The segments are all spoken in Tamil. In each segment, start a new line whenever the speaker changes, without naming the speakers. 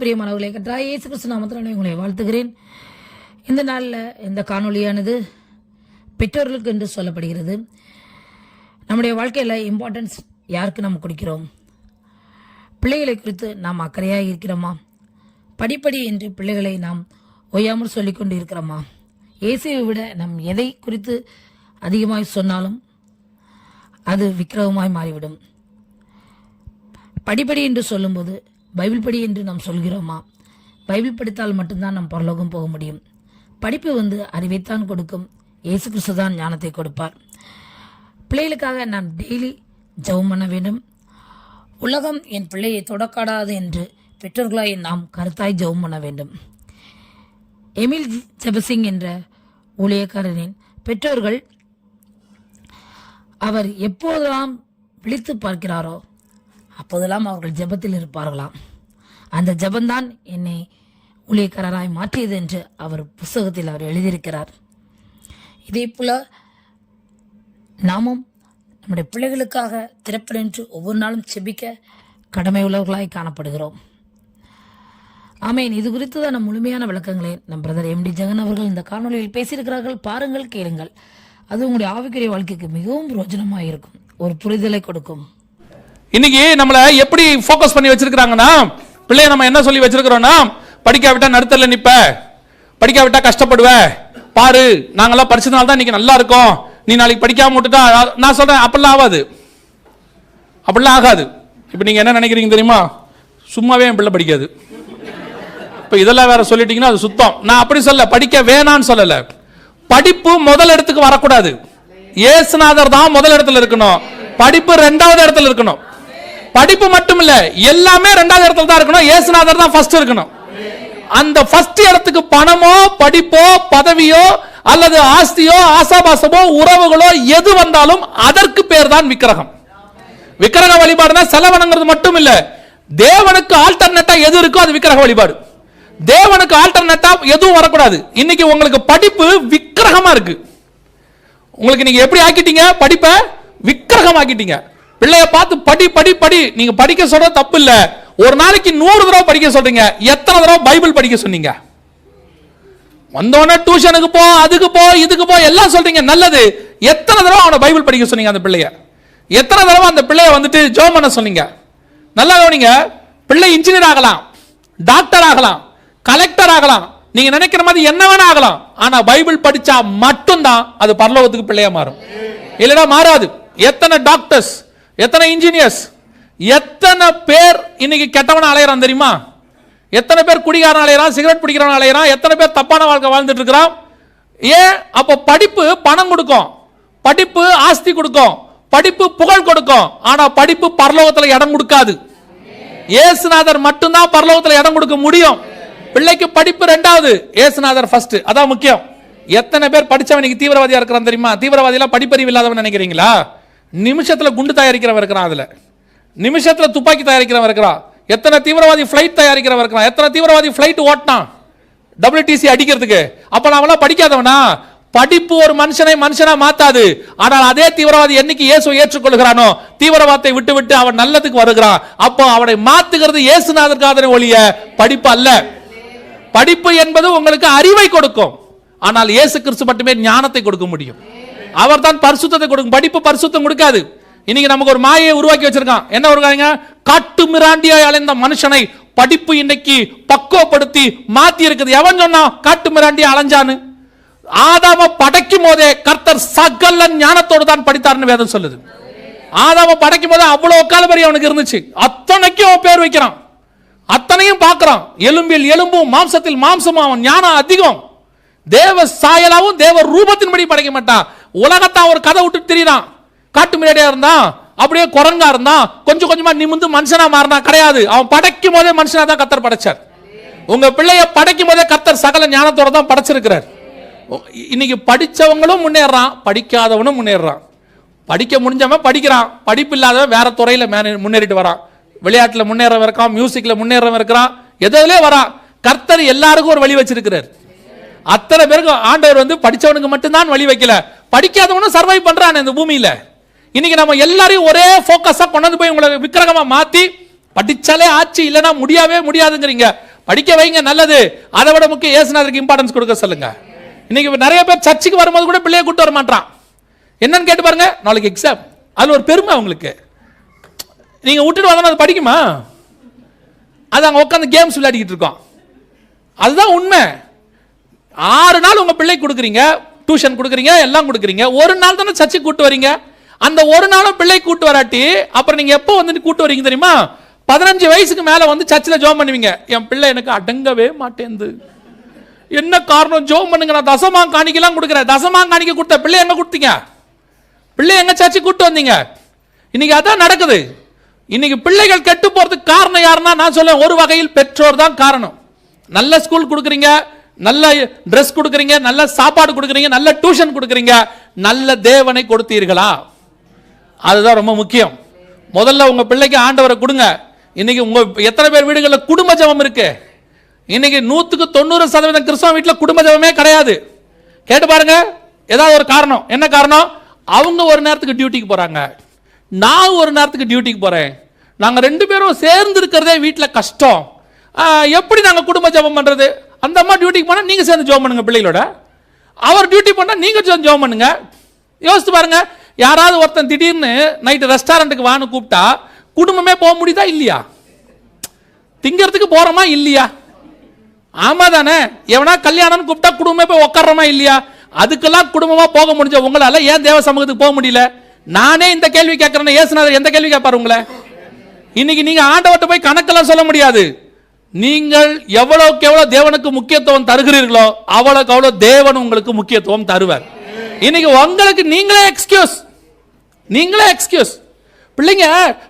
பிரியமானவர்களே கற்றா இயேசு கிறிஸ்து நாமத்தில் உங்களை வாழ்த்துகிறேன். இந்த நாளில் இந்த காணொளியானது பெற்றோர்களுக்கு என்று சொல்லப்படுகிறது. நம்முடைய வாழ்க்கையில் இம்பார்ட்டன்ஸ் யாருக்கு நாம் கொடுக்கிறோம்? பிள்ளைகளை குறித்து நாம் அக்கறையாக இருக்கிறோமா? படிப்படி என்று பிள்ளைகளை நாம் ஓயாமல் சொல்லிக்கொண்டு இருக்கிறோமா? இயேசுவை விட நாம் எதை குறித்து அதிகமாக சொன்னாலும் அது விக்கிரகமாய் மாறிவிடும். படிப்படி என்று சொல்லும்போது பைபிள் படி என்று நாம் சொல்கிறோமா? பைபிள் படித்தால் மட்டும்தான் நாம் பரலோகம் போக முடியும். படிப்பு வந்து அறிவைத்தான் கொடுக்கும். இயேசு கிறிஸ்து தான் ஞானத்தை கொடுப்பார். பிள்ளைகளுக்காக நாம் டெய்லி ஜெபம் பண்ண வேண்டும். உலகம் என் பிள்ளையை தொடக்காடாது என்று பெற்றோர்களாய் நாம் கருத்தாய் ஜெபம் பண்ண வேண்டும். எமில் ஜெபசிங் என்ற ஊழியக்காரரின் பெற்றோர்கள் அவர் எப்போதெல்லாம் விழித்து பார்க்கிறாரோ அப்போதெல்லாம் அவர்கள் ஜெபத்தில் இருப்பார்களாம். அந்த ஜெபந்தான் என்னை ஊழியக்காரராய் மாற்றியது என்று அவர் புஸ்தகத்தில் அவர் எழுதியிருக்கிறார். இதே போல நாமும் நம்முடைய பிள்ளைகளுக்காக திறப்படென்று ஒவ்வொரு நாளும் செபிக்க கடமை உள்ளவர்களாய் காணப்படுகிறோம். ஆமேன். இது குறித்து தான் நம் முழுமையான விளக்கங்களை. நம் பிரதர் எம்டி ஜெகன் அவர்கள் இந்த காணொலியில் பேசியிருக்கிறார்கள். பாருங்கள் கேளுங்கள். அது உங்களுடைய ஆவிக்குரிய வாழ்க்கைக்கு மிகவும் பிரோஜனமாக இருக்கும் ஒரு புரிதலை கொடுக்கும்.
இன்னைக்கு நம்மளை எப்படி ஃபோக்கஸ் பண்ணி வச்சிருக்கிறாங்கன்னா பிள்ளைய நம்ம என்ன சொல்லி வச்சிருக்கிறோம்னா படிக்காவிட்டா நடுத்தல நிப்ப படிக்காவிட்டா கஷ்டப்படுவ. பாரு நாங்கெல்லாம் படிச்சதுனால தான் இன்னைக்கு நல்லா இருக்கோம். நீ நாளைக்கு படிக்காம விட்டுட்டா நான் சொல்றேன் அப்படிலாம் ஆகாது. அப்படிலாம் ஆகாது. இப்போ நீங்க என்ன நினைக்கிறீங்க தெரியுமா? சும்மாவே என் பிள்ளை படிக்காது. இப்போ இதெல்லாம் வேற சொல்லிட்டீங்கன்னா அது சுத்தம். நான் அப்படி சொல்ல படிக்க வேணான்னு சொல்லல. படிப்பு முதல் இடத்துக்கு வரக்கூடாது. ஏசுநாதர் தான் முதல் இடத்துல இருக்கணும். படிப்பு ரெண்டாவது இடத்துல இருக்கணும். படிப்பு மட்டும் இல்ல எல்லாமே ரெண்டாவது இடத்துல தான் இருக்கணும். ஏசுநாதர் தான் ஃபர்ஸ்ட் இருக்கணும். அந்த ஃபர்ஸ்ட் இடத்துக்கு பணமோ படிப்போ பதவியோ அல்லது ஆஸ்தியோ ஆசாபாசமோ உறவுகளோ எது வந்தாலும் அதற்கு பேர் தான் விக்கிரகம். விக்கிரக வழிபாடுனா செலவணங்கிறது மட்டும் இல்ல தேவனுக்கு ஆல்டர்னேட்டா எது இருக்கோ அது விக்கிரக வழிபாடு. தேவனுக்கு ஆல்டர்னேட்டா எதுவும் வரக்கூடாது. இன்னைக்கு உங்களுக்கு படிப்பு விக்கிரகமா இருக்கு. உங்களுக்கு நீங்க எப்படி ஆக்கிட்டீங்க? படிப்பை விக்கிரகம் ஆக்கிட்டீங்க பிள்ளைய பார்த்து படி படி படி. நீங்க படிக்க சொல்றது தப்பு இல்ல ஒரு நாளைக்கு நூறு தடவை படிக்க சொல்றீங்க. எத்தனை தடவை பைபிள் படிக்க சொன்னீங்க? வந்தோடனே டியூஷனுக்கு போ அதுக்கு போ இதுக்கு போ எல்லாம் சொல்றீங்க. நல்லது. எத்தனை தடவை அவனை பைபிள் படிக்க சொன்னீங்க அந்த பிள்ளைய? எத்தனை தடவை அந்த பிள்ளைய வந்துட்டு ஜோம் பண்ண சொன்னீங்க? நல்லா கவனிங்க. பிள்ளை இன்ஜினியர் ஆகலாம். டாக்டர் ஆகலாம். கலெக்டர் ஆகலாம். நீங்க நினைக்கிற மாதிரி என்ன வேணா ஆகலாம். ஆனா பைபிள் படிச்சா மட்டும்தான் அது பரலோகத்துக்கு பிள்ளையா மாறும். இல்லைன்னா மாறாது. எத்தனை டாக்டர்ஸ் எத்தனை இன்ஜினியர்ஸ் எத்தனை பேர் இன்னைக்கு கெட்டவன அலையிறான் தெரியுமா? எத்தனை பேர் குடிகாரன் அலையிறான் சிகரெட் பிடிக்கிறவன் அலையிறான் எத்தனை பேர் தப்பான வாழ்க்கை வாழ்ந்துட்டு இருக்கிறான்? ஏன்? அப்போ படிப்பு பணம் கொடுக்கும். படிப்பு ஆஸ்தி கொடுக்கும். படிப்பு புகழ் கொடுக்கும். ஆனா படிப்பு பரலோகத்தில் இடம் கொடுக்காது. ஏசுநாதர் மட்டும்தான் பரலோகத்தில் இடம் கொடுக்க முடியும். பிள்ளைக்கு படிப்பு ரெண்டாவது. ஏசுநாதர் ஃபர்ஸ்ட் அதான் முக்கியம். எத்தனை பேர் படிச்சவன் இன்னைக்கு தீவிரவாதியா இருக்கிறான் தெரியுமா? தீவிரவாதியெல்லாம் படிப்பறிவு இல்லாதவன் நினைக்கிறீங்களா? நிமிஷத்தில் குண்டு தயாரிக்கிறவன் இருக்கிறான் அதில். நிமிஷத்தில் துப்பாக்கி தயாரிக்கிறவன் இருக்கிறான். எத்தனை தீவிரவாதி ஃப்ளைட் தயாரிக்கிறவன் இருக்கிறான். எத்தனை தீவிரவாதி ஃப்ளைட் ஓட்டினான். டபிள்யூடிசி அடிக்கிறதுக்கு. அப்போ நான் படிக்காதவனா? படிப்பு ஒரு மனுஷனை மனுஷனா மாத்தாது. ஆனால் அதே தீவிரவாதி என்னைக்கு இயேசு ஏற்றுக்கொள்கிறானோ தீவிரவாதத்தை விட்டு விட்டு அவன் நல்லதுக்கு வருகிறான். அப்போ அவனை மாத்துகிறது இயேசுநாதற்காதனை ஒழிய படிப்பு அல்ல. படிப்பு என்பது உங்களுக்கு அறிவை கொடுக்கும். ஆனால் இயேசு கிறிஸ்து மட்டுமே ஞானத்தை கொடுக்க முடியும். அவர் தான் பரிசுத்தத்தை கொடுக்கும். படிப்பு பரிசுத்தம் கொடுக்காது. இன்னைக்கு நமக்கு ஒரு மாயை உருவாக்கி வச்சிருக்கான். என்ன உருவாங்க காட்டு மிராண்டியாய் அலைந்த மனுஷனை படிப்பு இன்னைக்கு பக்குவப்படுத்தி மாத்தி இருக்குது. எவன் சொன்னா காட்டு மிராண்டி அலைஞ்சான்னு. ஆதாம படைக்கும் போதே கர்த்தர் சகல ஞானத்தோடு தான் படித்தார்னு வேதம் சொல்லுது. ஆதாம படைக்கும் போதே அவ்வளவு காலபரி அவனுக்கு இருந்துச்சு. அத்தனைக்கும் அவன் பேர் வைக்கிறான். அத்தனையும் பார்க்கறான். எலும்பில் எலும்பும் மாம்சத்தில் மாம்சமும் அவன் ஞானம் அதிகம். தேவ சாயலாவும் தேவ ரூபத்தின்படி படைக்க மாட்டான். உலகத்தான் ஒரு கதை விட்டு திரியிறான் காட்டு மிராடியா இருந்தான் அப்படியே குரங்கா இருந்தான் கொஞ்சம் கொஞ்சமா நிமிந்து மனுஷனா மாறினா கிடையாது. அவன் படைக்கும் போதே மனுஷனா தான் கத்தர் படைச்சார். உங்க பிள்ளைய படைக்கும் போதே கத்தர் சகல ஞானத்தோட தான் படைச்சிருக்கிறார். இன்னைக்கு படிச்சவங்களும் முன்னேறான் படிக்காதவனும் முன்னேறான். படிக்க முடிஞ்சவன் படிக்கிறான். படிப்பு இல்லாதவன் வேற துறையில முன்னேறிட்டு வரான். விளையாட்டுல முன்னேறவன் இருக்கான் மியூசிக்ல முன்னேறவன் இருக்கிறான். எதுலயே வரான். கர்த்தர் எல்லாருக்கும் ஒரு வழி வச்சிருக்கிறார். அத்தனை பேருக்கு ஆண்டவர் வந்து படிச்சவனுக்கு மட்டும்தான் வழி வைக்கல. படிக்காதவனும் சர்வை பண்றான் இந்த பூமியில. இன்னைக்கு நம்ம எல்லாரையும் ஒரே ஃபோக்கஸாக கொண்டு போய் உங்களை விக்கிரகமா மாத்தி படிச்சாலே ஆச்சு இல்லைன்னா முடியவே முடியாதுங்கிறீங்க. படிக்க வைங்க நல்லது. அதை விட முக்கியம் ஏசுநாதருக்கு இம்பார்ட்டன்ஸ் கொடுக்க சொல்லுங்க. இன்னைக்கு நிறைய பேர் சர்ச்சுக்கு வரும்போது கூட பிள்ளைய கூட்டு வர மாட்டான் என்னன்னு கேட்டு பாருங்க நாளைக்கு எக்ஸாம் அது ஒரு பெருமை அவங்களுக்கு. நீங்க விட்டுட்டு வந்தா அது படிக்குமா? அது அங்க உட்காந்து கேம்ஸ் விளையாடிக்கிட்டு இருக்கோம். அதுதான் உண்மை. ஆறு நாள் உங்க பிள்ளை கொடுக்குறீங்க டியூஷன் கொடுக்குறீங்க எல்லாம் கொடுக்குறீங்க. ஒரு நாள் தானே சர்ச்சுக்கு கூட்டு வரீங்க? அந்த ஒரு நாளும் பிள்ளை கூட்டு வராட்டி அப்புறம் நீங்க எப்போ வந்து கூட்டு வரீங்க தெரியுமா? பதினஞ்சு வயசுக்கு மேல வந்து சர்ச்சில் ஜோம் பண்ணுவீங்க. என் பிள்ளை எனக்கு அடங்கவே மாட்டேந்து. என்ன காரணம்? ஜோம் பண்ணுங்க நான் தசமா காணிக்கலாம் கொடுக்குறேன். தசமா காணிக்க கொடுத்த பிள்ளை எங்க கொடுத்தீங்க? பிள்ளை எங்க சர்ச்சுக்கு கூட்டு வந்தீங்க? இன்னைக்கு அதான் நடக்குது. இன்னைக்கு பிள்ளைகள் கெட்டு போறதுக்கு காரணம் யாருன்னா நான் சொல்லுவேன் ஒரு வகையில் பெற்றோர் தான் காரணம். நல்ல ஸ்கூல் கொடுக்குறீங்க நல்ல ட்ரெஸ் கொடுக்குறீங்க நல்ல சாப்பாடு கொடுக்குறீங்க நல்ல டியூஷன் கொடுக்குறீங்க நல்ல தேவனை கொடுத்தீர்களா? அதுதான் ரொம்ப முக்கியம். முதல்ல உங்கள் பிள்ளைக்கு ஆண்டவரை கொடுங்க. இன்னைக்கு உங்கள் எத்தனை பேர் வீடுகளில் குடும்ப ஜெபம் இருக்கு? இன்னைக்கு நூற்றுக்கு தொண்ணூறு சதவீதம் கிறிஸ்தவ வீட்டில் குடும்ப ஜபமே கிடையாது. கேட்டு பாருங்க. ஏதாவது ஒரு காரணம். என்ன காரணம்? அவங்க ஒரு நேரத்துக்கு டியூட்டிக்கு போகிறாங்க நான் ஒரு நேரத்துக்கு டியூட்டிக்கு போகிறேன் நாங்கள் ரெண்டு பேரும் சேர்ந்து இருக்கிறதே வீட்டில் கஷ்டம். எப்படி நாங்கள் குடும்ப ஜெபம் பண்ணுறது அந்த அம்மா டியூட்டிக்கு போனால் நீங்கள் சேர்ந்து ஜோம் பண்ணுங்க பிள்ளைகளோட. அவர் டியூட்டி பண்ணால் நீங்கள் சேர்ந்து ஜோம் பண்ணுங்க. யோசித்து பாருங்க. யாராவது ஒருத்தன் திடீர்னு நைட்டு ரெஸ்டாரண்ட்டுக்கு வான்னு கூப்பிட்டா குடும்பமே போக முடியுதா இல்லையா? திங்கிறதுக்கு போகிறோமா இல்லையா? ஆமாம் தானே. எவனா கல்யாணம்னு கூப்பிட்டா குடும்பமே போய் உட்காரமா இல்லையா? அதுக்கெல்லாம் குடும்பமாக போக முடிஞ்ச உங்களால் ஏன் தேவ சமூகத்துக்கு போக முடியல? நானே இந்த கேள்வி கேட்குறேன்னு ஏசுநாதர் எந்த கேள்வி கேட்பார் உங்களை? இன்னைக்கு நீங்கள் ஆண்டவர்கிட்ட போய் கணக்கெல்லாம் சொல்ல முடியாது. நீங்கள் எவ்வளவுக்கு எவ்வளவு தேவனுக்கு முக்கியத்துவம் தருகிறீர்களோ அவ்வளவுக்கு அவ்வளவு தேவன் உங்களுக்கு முக்கியத்துவம் தருவார். இன்னைக்கு உங்களுக்கு நீங்களே எக்ஸ்கியூஸ் நீங்களே எக்ஸ்கியூஸ் பிள்ளைங்க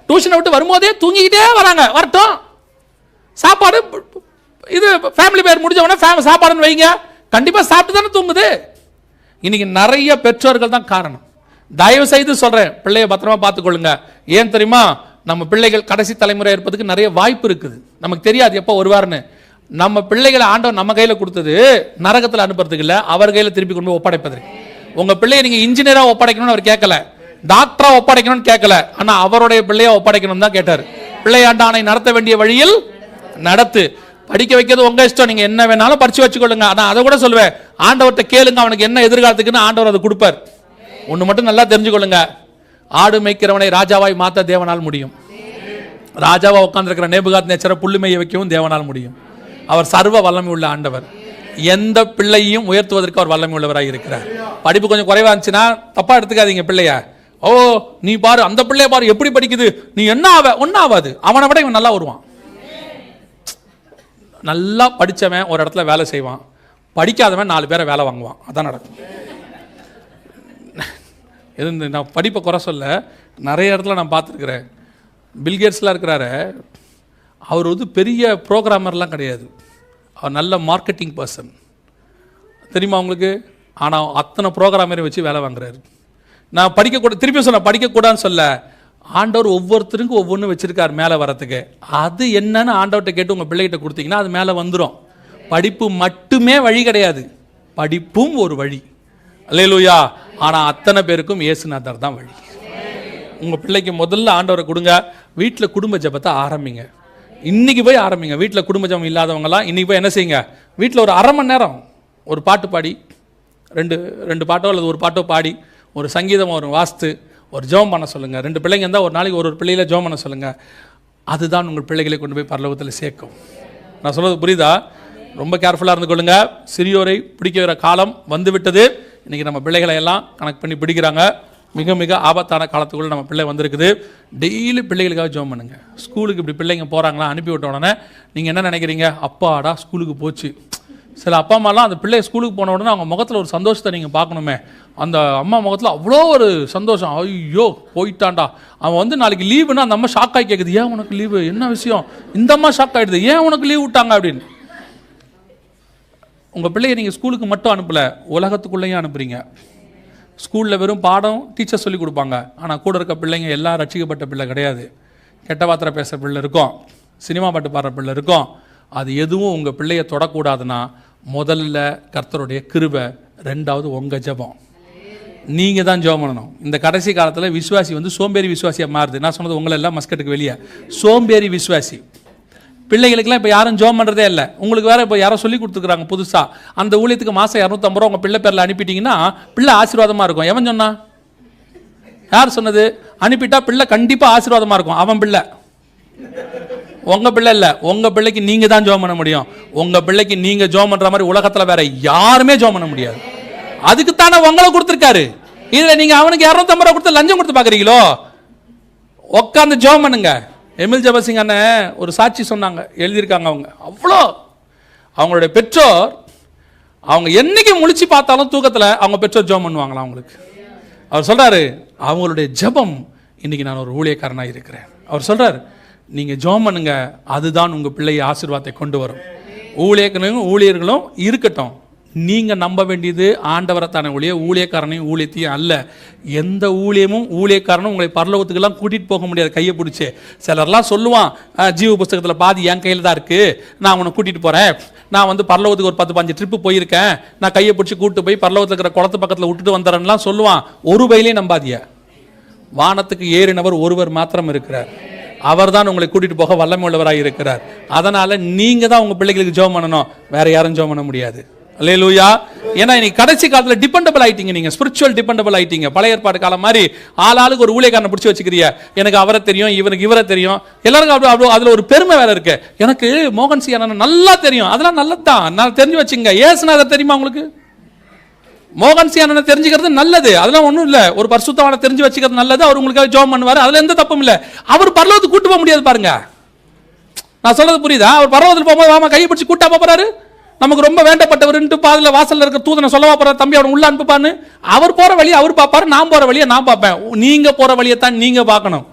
டியூஷனை விட்டு வரும்போதே தூங்கிக்கிட்டே வராங்க. வரட்டும். சாப்பாடு இது ஃபேமிலி பேர் முடிஞ்ச உடனே ஃபேம சாப்பாடுன்னு வைங்க. கண்டிப்பாக சாப்பிட்டு தானே தூங்குது. இன்னைக்கு நிறைய பெற்றோர்கள் தான் காரணம். தயவு செய்து சொல்கிறேன் பிள்ளைய பத்திரமா பார்த்துக்கொள்ளுங்க. ஏன் தெரியுமா? நம்ம பிள்ளைகள் கடைசி தலைமுறை இருப்பதுக்கு நிறைய வாய்ப்பு இருக்குது. நமக்கு தெரியாது எப்போ வருவார்னு நம்ம பிள்ளைகளை ஆண்டவன் நம்ம கையில் கொடுத்தது நரகத்தில் அனுப்புறதுக்கு இல்லை அவர் கையில் திருப்பி கொண்டு ஒப்படைப்பது உங்கள் பிள்ளையை நீங்கள் இன்ஜினியராக ஒப்படைக்கணும்னு அவர் கேட்கல. டாக்டரா ஒப்படைக்கணும்னு கேட்கல. ஆனா அவருடைய பிள்ளையை ஒப்படைக்கணும் தான் கேட்டார். பிள்ளையாண்டானை நடத்த வேண்டிய வழியில் நடத்து. படிக்க வைக்கிறது உங்க இஷ்டம். நீங்க என்ன வேணாலும் படிச்சு வச்சுக்கொள்ளுங்க. ஆனா அதை கூட சொல்லுவேன். ஆண்டவர்கிட்ட கேளுங்க அவனுக்கு என்ன எதிர்காலத்துக்குன்னு ஆண்டவர் அதை கொடுப்பார். ஒன்று மட்டும் நல்லா தெரிஞ்சுக்கொள்ளுங்க. ஆடு மேய்க்கிறவனை ராஜாவாய் மாத்த தேவனால் முடியும். ராஜாவாக உட்காந்துருக்கிற நேபுகாத் நேச்சரை புல்லு வைக்கவும் தேவனால் முடியும். அவர் சர்வ வல்லமை உள்ள ஆண்டவர். எந்த பிள்ளையும் உயர்த்துவதற்கு அவர் வல்லமை உள்ளவராக இருக்கிறார். படிப்பு கொஞ்சம் குறைவா இருந்துச்சுன்னா தப்பாக எடுத்துக்காதீங்க பிள்ளைய. ஓ நீ பாரு அந்த பிள்ளைய பாரு எப்படி படிக்குது? நீ என்ன ஆவ? ஒன்றும் ஆகாது அவனை விட இவன் நல்லா வருவான். நல்லா படிச்சவன் ஒரு இடத்துல வேலை செய்வான். படிக்காதவன் நாலு பேரை வேலை வாங்குவான். அதான் நடக்கும். எது இந்த நான் படிப்பை குறை சொல்ல நிறைய இடத்துல நான் பார்த்துருக்குறேன். பில்கேட்ஸ்லாம் இருக்கிறாரு. அவர் வந்து பெரிய ப்ரோக்ராமர்லாம் கிடையாது. அவர் நல்ல மார்க்கெட்டிங் பர்சன் தெரியுமா அவங்களுக்கு ஆனால் அத்தனை ப்ரோக்ராமரையும் வச்சு வேலை வாங்குறாரு. நான் படிக்கக்கூட திருப்பி சொன்ன படிக்கக்கூடாதுன்னு சொல்ல. ஆண்டவர் ஒவ்வொருத்தருக்கும் ஒவ்வொன்றும் வச்சுருக்கார் மேலே வரத்துக்கு. அது என்னன்னு ஆண்டவர்கிட்ட கேட்டு உங்கள் பிள்ளைகிட்ட கொடுத்தீங்கன்னா அது மேலே வந்துடும் படிப்பு மட்டுமே வழி கிடையாது. படிப்பும் ஒரு வழி. அல்லேலூயா. ஆனால் அத்தனை பேருக்கும் இயேசுநாதர் தான் வழி. உங்கள் பிள்ளைக்கு முதல்ல ஆண்டவரை கொடுங்க வீட்டில் குடும்ப ஜபத்தை ஆரம்பிங்க. இன்னைக்கு போய் ஆரம்பிங்க. வீட்டில் குடும்ப ஜபம் இல்லாதவங்கலாம் இன்னைக்கு போய் என்ன செய்யுங்க? வீட்டில் ஒரு அரை மணி நேரம் ஒரு பாட்டு பாடி ரெண்டு ரெண்டு பாட்டோ அல்லது ஒரு பாட்டோ பாடி ஒரு சங்கீதம் ஒரு வாஸ்து ஒரு ஜோம் பண்ண சொல்லுங்கள் ரெண்டு பிள்ளைங்க இருந்தால் ஒரு நாளைக்கு ஒரு ஒரு பிள்ளையில ஜோம் பண்ண சொல்லுங்கள் அதுதான் உங்கள் பிள்ளைகளை கொண்டு போய் பரலோகத்தில் சேர்க்கும். நான் சொல்கிறது புரியுதா? ரொம்ப கேர்ஃபுல்லாக இருந்து கொள்ளுங்கள் சிறியோரை பிடிக்கிற காலம் வந்து இன்றைக்கி நம்ம பிள்ளைகளை எல்லாம் கணக்கு பண்ணி பிடிக்கிறாங்க. மிக மிக ஆபத்தான காலத்துக்குள்ள நம்ம பிள்ளை வந்திருக்குது. டெய்லி பிள்ளைகளுக்காக ஜோம் பண்ணுங்க. ஸ்கூலுக்கு இப்படி பிள்ளைங்க போகிறாங்களா அனுப்பி விட்ட உடனே நீங்கள் என்ன நினைக்கிறீங்க? அப்பாடா ஸ்கூலுக்கு போச்சு. சில அப்பா அம்மாலாம் அந்த பிள்ளை ஸ்கூலுக்கு போன உடனே அவங்க முகத்தில் ஒரு சந்தோஷத்தை நீங்கள் பார்க்கணுமே. அந்த அம்மா முகத்தில் அவ்வளோ ஒரு சந்தோஷம். ஐயோ போயிட்டான்டா. அவன் வந்து நாளைக்கு லீவுனா அந்த அம்மா ஷாக் ஆகி கேட்குது ஏன் உனக்கு லீவு என்ன விஷயம்? இந்த அம்மா ஷாக் ஆகிடுது ஏன் உனக்கு லீவ் விட்டாங்க? அப்படின்னு. உங்கள் பிள்ளையை நீங்கள் ஸ்கூலுக்கு மட்டும் அனுப்பலை உலகத்துக்குள்ளேயும் அனுப்புறீங்க. ஸ்கூலில் வெறும் பாடம் டீச்சர் சொல்லி கொடுப்பாங்க. ஆனால் கூட இருக்க பிள்ளைங்க எல்லாம் ரட்சிக்கப்பட்ட பிள்ளை கிடையாது. கெட்ட பாத்திரம் பேசுகிற பிள்ளை இருக்கும். சினிமா பாட்டு பாடுற பிள்ளை இருக்கும். அது எதுவும் உங்கள் பிள்ளையை தொடக்கூடாதுன்னா முதல்ல கர்த்தருடைய கிருபை ரெண்டாவது உங்கள் ஜெபம். நீங்கள் தான் ஜோம் பண்ணணும். இந்த கடைசி காலத்தில் விசுவாசி வந்து சோம்பேறி விசுவாசியாக மாறுது. நான் சொன்னது உங்களை எல்லாம் மஸ்கட்டுக்கு வெளியே. சோம்பேறி விசுவாசி. பிள்ளைகளுக்கெல்லாம் இப்போ யாரும் ஜோம் பண்ணுறதே இல்லை. உங்களுக்கு வேற இப்போ யாரோ சொல்லி கொடுத்துருக்காங்க புதுசாக அந்த ஊழியத்துக்கு மாதம் இரநூத்தம்பது ரூபா உங்கள் பிள்ளை பேரில் அனுப்பிட்டீங்கன்னா பிள்ளை ஆசீர்வாதமாக இருக்கும். எவன் சொன்னா? யார் சொன்னது? அனுப்பிட்டா பிள்ளை கண்டிப்பாக ஆசீர்வாதமாக இருக்கும். அவன் பிள்ளை. உங்கள் பிள்ளை இல்லை. உங்கள் பிள்ளைக்கு நீங்கள் தான் ஜோம் பண்ண முடியும். உங்கள் பிள்ளைக்கு நீங்கள் ஜோம் பண்ணுற மாதிரி உலகத்தில் வேற யாருமே ஜோம் பண்ண முடியாது. அதுக்கு தானே உங்களை கொடுத்துருக்காரு. இதில் நீங்கள் அவனுக்கு இரநூத்தம்பது ரூபா கொடுத்து லஞ்சம் கொடுத்து பார்க்குறீங்களோ உட்காந்து ஜோம் பண்ணுங்க. எமில் ஜபசிங் அண்ணன் ஒரு சாட்சி சொன்னாங்க எழுதியிருக்காங்க அவங்க. அவ்வளோ! அவங்களுடைய பெற்றோர் அவங்க என்னைக்கு முழிச்சு பார்த்தாலும் தூக்கத்தில் அவங்க பெற்றோர் ஜோம் பண்ணுவாங்களா அவங்களுக்கு? அவர் சொல்கிறாரு அவங்களுடைய ஜெபம் இன்னைக்கு நான் ஒரு ஊழியக்காரனாக இருக்கிறேன். அவர் சொல்கிறார் நீங்கள் ஜெபம் பண்ணுங்க அதுதான் உங்கள் பிள்ளையை ஆசீர்வாதத்தை கொண்டு வரும். ஊழியர்களும் ஊழியர்களும் இருக்கட்டும். நீங்கள் நம்ப வேண்டியது ஆண்டவரை தானே ஒழிய ஊழியக்காரனையும் ஊழியத்தையும் அல்ல. எந்த ஊழியமும் ஊழியக்காரனும் உங்களை பரலோகத்துக்கெல்லாம் கூட்டிகிட்டு போக முடியாது கையை பிடிச்சி. சிலர்லாம் சொல்லுவான் ஜீவ புஸ்தகத்தில் பாதி என் கையில் தான் இருக்குது நான் உன்னை கூட்டிகிட்டு போகிறேன் நான் வந்து பரலோகத்துக்கு ஒரு பத்து பஞ்சு ட்ரிப்பு போயிருக்கேன். நான் கையை பிடிச்சி கூப்பிட்டு போய் பரலோகத்தில் இருக்கிற குளத்து பக்கத்தில் விட்டுட்டு வந்துறேன்லாம் சொல்லுவான். ஒரு பையிலையும் நம்பாதிய வானத்துக்கு ஏறினவர் ஒருவர் மாத்திரம் இருக்கிறார். அவர் தான் உங்களை கூட்டிகிட்டு போக வல்லமை உள்ளவராக இருக்கிறார். அதனால் நீங்கள் தான் உங்கள் பிள்ளைகளுக்கு ஜோம் பண்ணணும். வேறு யாரும் ஜோம் பண்ண முடியாது. அல்லேலூயா ஏன்னா இன்னைக்கு கடைசி காலத்தில் டிபெண்டபிள் ஆயிட்டீங்க நீங்க ஸ்பிரிச்சுவல் டிபெண்டபிள் ஆயிட்டீங்க. பழைய ஏற்பாடு காலம் மாதிரி ஆளாளுக்கு ஒரு ஊழியக்காரனை பிடிச்சி வச்சுக்கிறிய எனக்கு அவரை தெரியும் இவனுக்கு இவரை தெரியும். எல்லாருக்கும் அப்படி அவ்வளோ அதில் ஒரு பெருமை வேற இருக்கு. எனக்கு மோகன் சி அண்ணனை நல்லா தெரியும். அதெல்லாம் நல்லதான் நான் தெரிஞ்சு வச்சுங்க ஏசுநாதர் தெரியுமா உங்களுக்கு? மோகன் சி அண்ணனை தெரிஞ்சுக்கிறது நல்லது. அதெல்லாம் ஒன்றும் இல்லை. ஒரு பரிசுத்தவானை தெரிஞ்சு வச்சுக்கிறது நல்லது. அவர் உங்களுக்காக ஜோம் பண்ணுவார். அதில் எந்த தப்பும் இல்லை. அவர் பரலோகத்துக்கு கூட்டு போக முடியாது பாருங்க. நான் சொல்றது புரியுதா? அவர் பரலோகத்தில் போகும்போது வாமா கையை பிடிச்சி கூட்டா போறாரு. நமக்கு ரொம்ப வேண்டப்பட்டவர்ன்ட்டு பாதில் வாசலில் இருக்க தூதனை சொல்லவா போற தம்பி அவனை உள்ள அனுப்புப்பான்னு அவர் போற வழியை அவர் பார்ப்பாரு நான் போற வழியை நான் பார்ப்பேன். நீங்க போற வழியை தான் நீங்க பார்க்கணும்.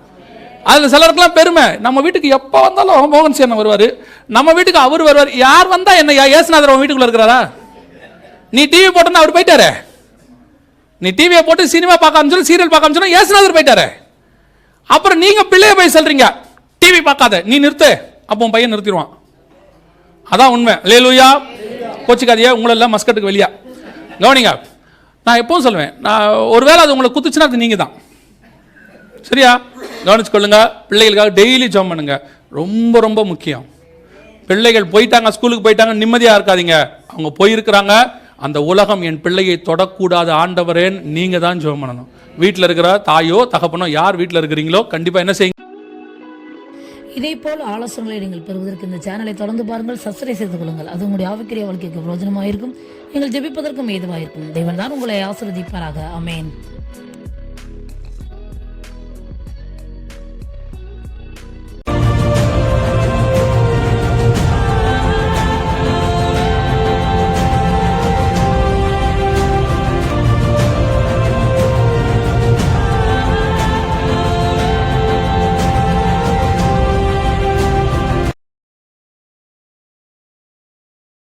அதில் சிலருக்குலாம் பெருமை. நம்ம வீட்டுக்கு எப்போ வந்தாலும் மோகன் சேனன் வருவார். நம்ம வீட்டுக்கு அவர் வருவார். யார் வந்தா என்ன யா- ஏசுநாதர் உன் வீட்டுக்குள்ளே இருக்கிறாரா? நீ டிவி போட்டோன்னா அவர் போயிட்டாரே. நீ டிவியை போட்டு சினிமா பார்க்க ஆரம்பிச்சோம் சீரியல் பார்க்க ஆரம்பிச்சோம் ஏசுநாதர் போயிட்டாரே. அப்புறம் நீங்க பிள்ளைய போய் சொல்றீங்க டிவி பார்க்காத நீ நிறுத்து. அப்போ உன் பையன் நிறுத்திடுவான். அதான் உண்மை. லேலூயா கோச்சிக்காதியா உங்களை எல்லாம் மஸ்கட்டுக்கு வெளியா. கவனிங்க நான் எப்பவும் சொல்லுவேன் நான் ஒருவேளை அது உங்களை குத்துச்சுன்னா அது நீங்கள் தான் சரியா? கவனிச்சுக்கொள்ளுங்க பிள்ளைகளுக்காக டெய்லி ஜெபம் பண்ணுங்க. ரொம்ப ரொம்ப முக்கியம். பிள்ளைகள் போயிட்டாங்க ஸ்கூலுக்கு போயிட்டாங்க நிம்மதியாக இருக்காதீங்க. அவங்க போயிருக்கிறாங்க அந்த உலகம் என் பிள்ளையை தொடக்கூடாது ஆண்டவரேன் நீங்கள் தான் ஜெபம் பண்ணணும். வீட்டில் இருக்கிற தாயோ தகப்பனோ யார் வீட்டில் இருக்கிறீங்களோ கண்டிப்பாக என்ன செய்யுங்க?
இதே போல் ஆலோசனைகளை நீங்கள் பெறுவதற்கு இந்த சேனலை தொடர்ந்து பாருங்கள். சப்ஸ்கிரைப் செய்து கொள்ளுங்கள். அது உங்களுடைய ஆவிக்கிரிய வாழ்க்கைக்கு பிரயோஜனமாக இருக்கும் நீங்கள் ஜெபிப்பதற்கும் ஏதுவாக இருக்கும் தேவன் தான் உங்களை ஆசிர்வதிப்பாராக. அமேன்